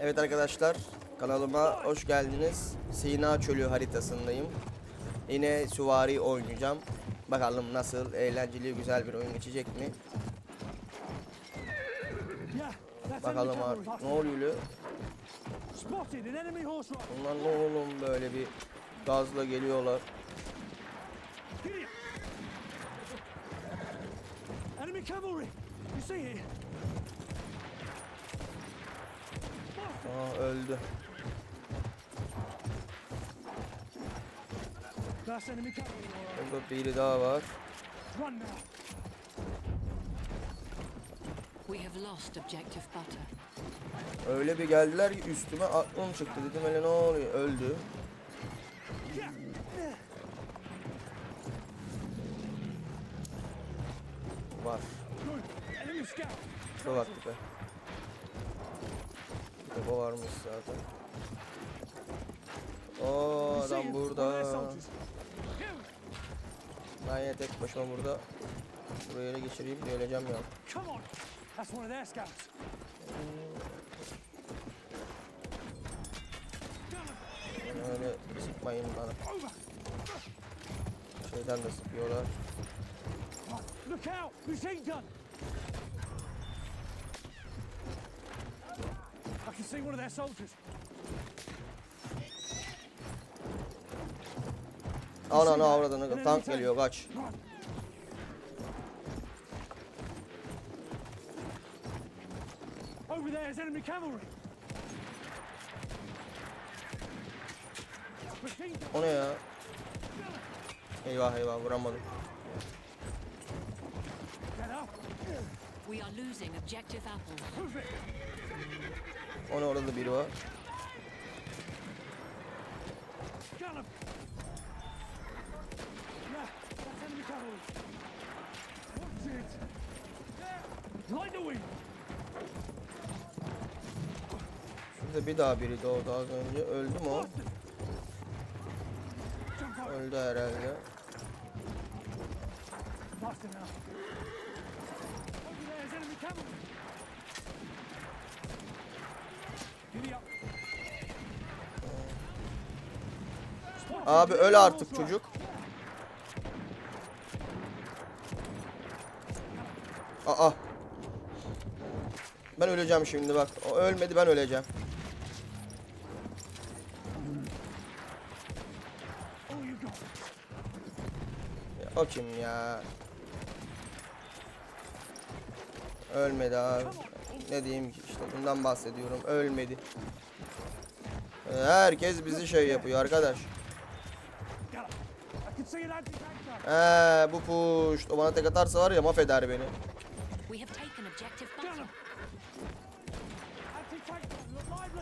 Evet arkadaşlar kanalıma hoş geldiniz. Sina Çölü haritasındayım. Yine süvari oynayacağım. Bakalım nasıl eğlenceli güzel bir oyun geçecek mi? Bakalım artık ne oluyor? Bunlar ne oğlum böyle bir gazla geliyorlar. Enemy cavalry. You see it? Aa öldü. Burada biri daha var. Öyle bir geldiler ki üstüme aklım çıktı. Dedim hele ne oluyor? Öldü. Var. Şuna baktık be. De bu varmış zaten. See adam burada. Ben yine tek başıma burada. Buraya ele geçireyim diye öleceğim ya. Öyle sıkmayın bana. Şeyden de sıkıyorlar. Look out. Machine gun. Can see one of their soldiers. Ananı avradını tank geliyor kaç. Over there is enemy cavalry. O ne ya? Eyvah eyvah vuramadım. We are losing objective apples. Move it. O ne orada biri var. Şurada bir daha biri doğdu az önce. Öldü mü o? Öldü herhalde. Up. Spotted Abi öl artık çocuk. Aa. Ben öleceğim şimdi bak. O ölmedi ben öleceğim. O kim ya? Ölmedi abi. Ne diyeyim ki işte bundan bahsediyorum. Ölmedi. Ee, Herkes bizi şey yapıyor arkadaş. Ee, bu push. O bana tek atarsa var ya mahveder beni.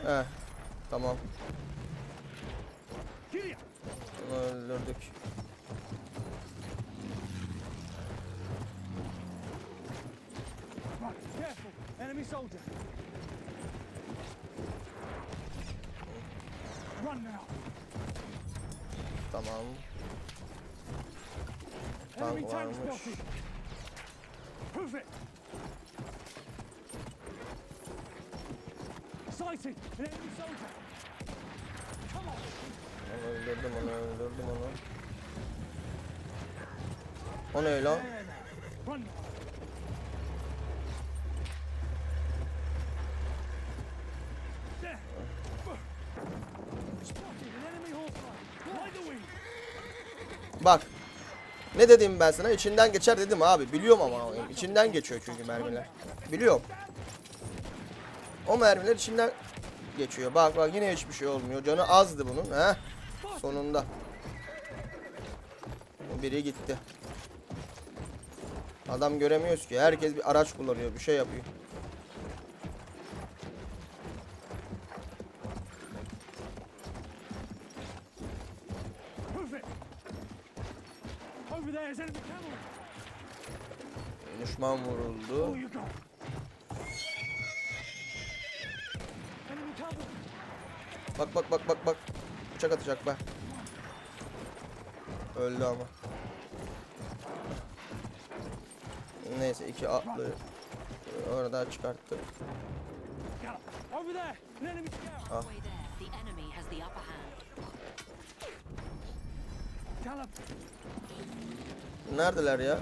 Heh. Tamam. Bunu öldürdük. Right, careful. Enemy soldier. Run now. Tamam. Enemy Tank tank varmış. spotted. Proof it. Sighted. An enemy soldier. Come on. Onu öldürdüm onu öldürdüm onu. O ne lan? Run now. There. Spotted an enemy horse rider. Light the wind. Bak. Ne dedim ben sana? İçinden geçer dedim abi. Biliyorum ama içinden geçiyor çünkü mermiler. Biliyorum. O mermiler içinden geçiyor. Bak bak yine hiçbir şey olmuyor. Canı azdı bunun. Heh. Sonunda. Biri gitti. Adam göremiyoruz ki. Herkes bir araç kullanıyor. Bir şey yapıyor. Proof it. Over there is enemy cavalry. Düşman vuruldu. Bak bak bak bak bak. Bıçak atacak bak. Öldü ama. Neyse iki atlı orada çıkarttık. Got Neredeler ya?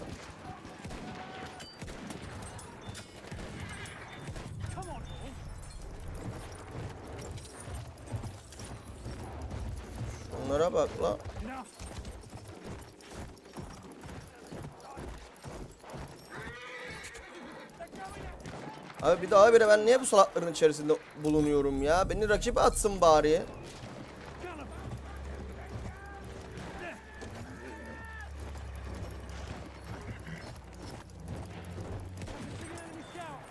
Onlara bak la. Abi bir daha bire ben niye bu salakların içerisinde bulunuyorum ya? Beni rakibe atsın bari. Callum! Missing enemy scout!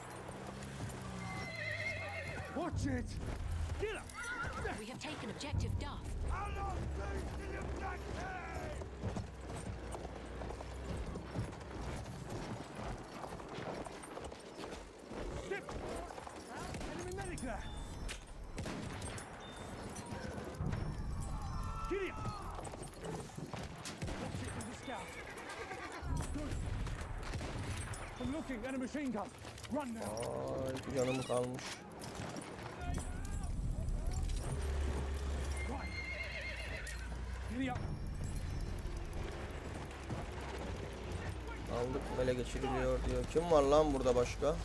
Watch it! Get up! We have taken objective Duff. How long till you black head? Ship! Enemy medic there! Giddy up! Watch it with the scout. Good. I'm looking at a machine gun. Run now. Ay canım kalmış. Aldık ele geçiriliyor diyor. Kim var lan burada başka?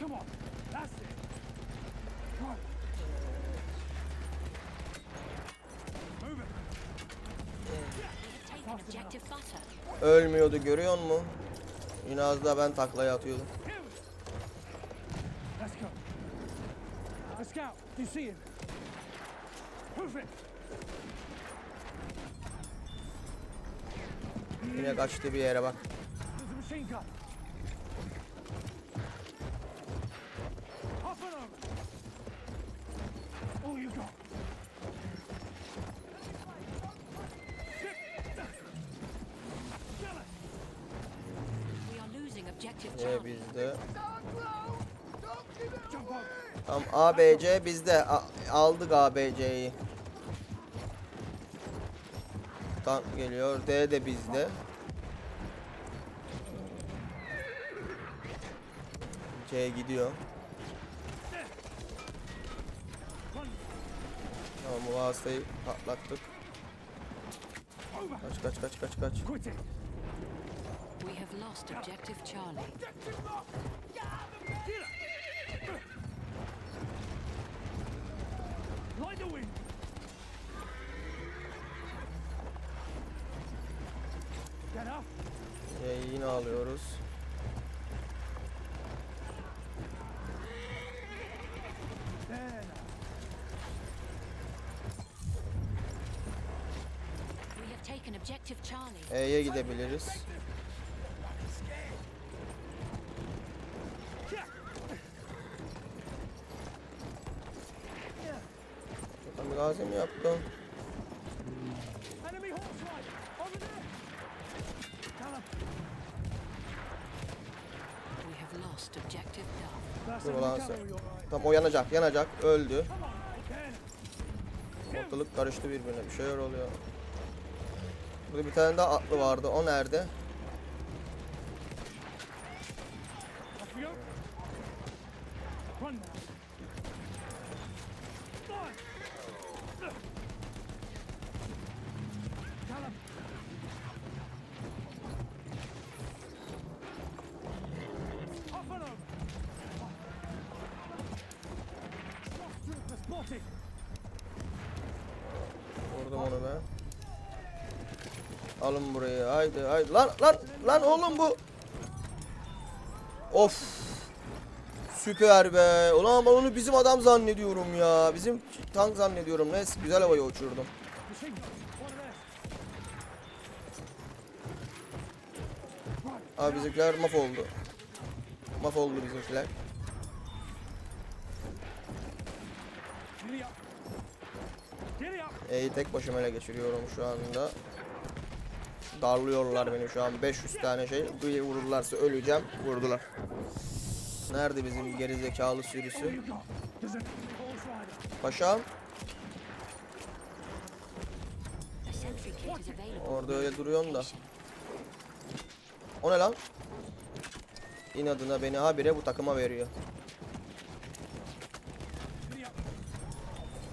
Come on. That's it. Right. Move it. We have taken objective butter. Ölmüyordu görüyor musun? Yine az daha ben taklaya atıyordum. Yine kaçtı bir yere bak. ABC bizde. A- aldık ABC'yi. Tank geliyor. D de bizde. C gidiyor. Tamam bu vasıtayı patlattık. Kaç kaç kaç kaç kaç. We have lost objective Charlie. Get up. Light the wind. Get up. C'yi yine alıyoruz. E'ye gidebiliriz. Kamikaze mi yaptı? Enemy horse rider. Over there. Callum. We have lost objective Duff. That's Dur ulan o yanacak yanacak öldü. Ortalık karıştı birbirine bir şeyler oluyor. Burada bir tane daha atlı vardı o nerede? Alın burayı haydi haydi lan lan lan oğlum bu. Of. Süper be. Ulan ben onu bizim adam zannediyorum ya. Bizim tank zannediyorum. Neyse güzel havaya uçurdum. Abi bizimkiler mahvoldu. Mahvoldu bizimkiler. Giddy up. Giddy up. E'yi tek başıma ele geçiriyorum şu anda. Darlıyorlar beni şu an 500 tane şey. Bir vururlarsa öleceğim. Vurdular. Nerede bizim geri zekalı All sürüsü? Paşam orada öyle duruyorsun da. O ne lan? inadına beni habire bu takıma veriyor.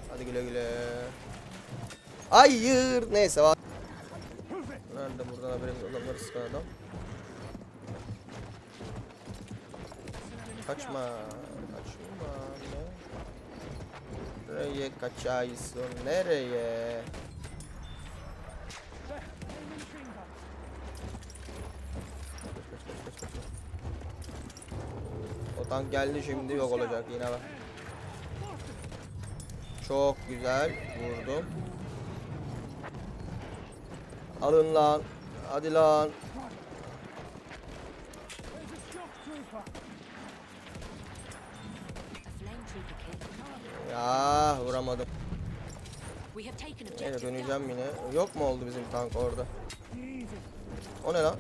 Hadi güle güle. Hayır. Neyse var. Nerede buradan adamları sıkan adam? Kaçma. Kaçma. Ne? Nereye kaçaysın? Nereye? O tank geldi şimdi yok olacak yine bak. Çok güzel vurdum. Alın lan. Hadi lan. Ya vuramadım. Taken Yine objective döneceğim yine. Yok mu oldu bizim tank orada? O ne lan?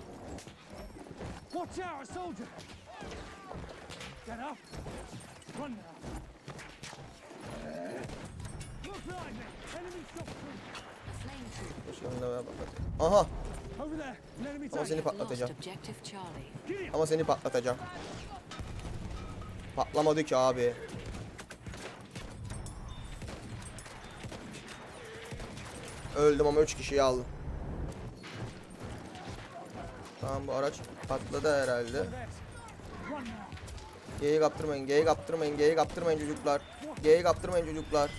Anda ben patlatayım. Aha ama seni patlatacağım. Ama seni patlatacağım. Patlamadı ki abi. Öldüm ama 3 kişiyi aldım. Tamam bu araç patladı herhalde. G'yi kaptırmayın, G'yi kaptırmayın, G'yi kaptırmayın çocuklar. G'yi kaptırmayın çocuklar.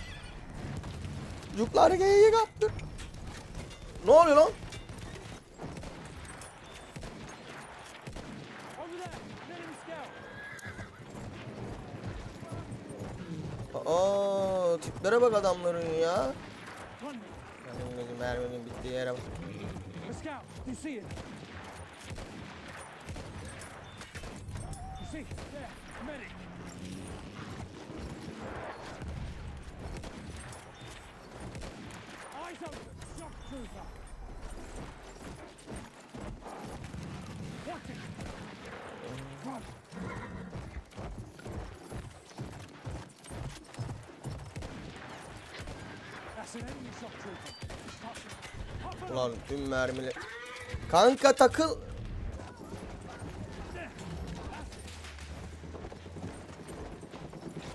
Çocuklar G'yi kaptır. Ne oluyor lan? Aa, tiplere bak adamların ya. Gözüm merminin bittiği yere bak. Eyes open. Shock Ulan tüm mermili. Kanka takıl.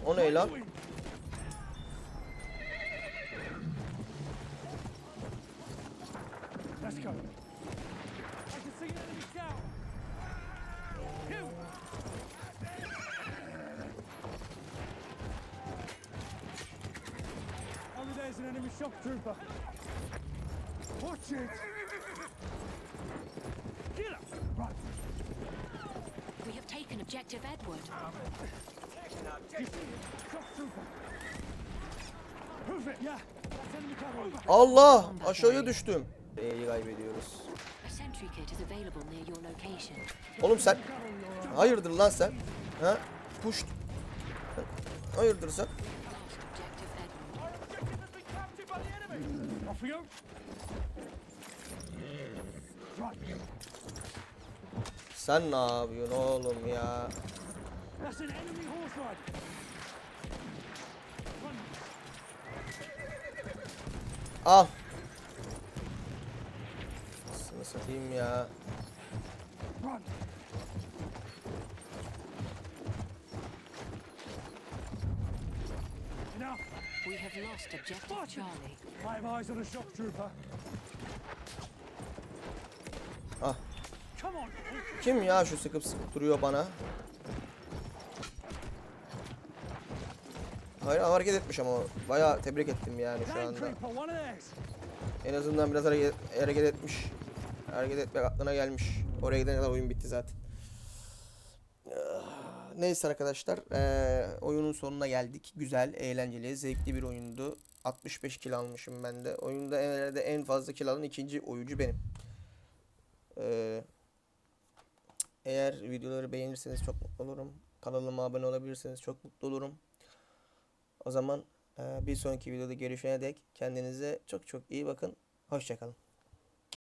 O ne lan? Let's go. I can see an enemy scout. Kill. Over there's an enemy shock trooper. Watch it. Get up. Run. We have taken objective Edward. Allah aşağıya düştüm. E'yi kaybediyoruz. Oğlum sen hayırdır lan sen? Ha? Push. Hayırdır sen? Off we go. Sen ne yapıyorsun oğlum ya? That's an enemy horse rider. Run. Al. Nasıl satayım ya? Run. We have lost objective Charlie. I have eyes on a shock trooper. Ah. Come on. Kim ya şu sıkıp sıkıp duruyor bana? Hayır hareket etmiş ama bayağı tebrik ettim yani şu anda. En azından biraz hareket, hareket etmiş. Hareket etmek aklına gelmiş. Oraya gidene kadar oyun bitti zaten. Neyse arkadaşlar. eee, oyunun sonuna geldik. Güzel, eğlenceli, zevkli bir oyundu. 65 kill almışım ben de. Oyunda herhalde en fazla kill alan ikinci oyuncu benim. Eee, eğer videoları beğenirseniz çok mutlu olurum. Kanalıma abone olabilirseniz çok mutlu olurum. O zaman eee, bir sonraki videoda görüşene dek kendinize çok çok iyi bakın. Hoşçakalın.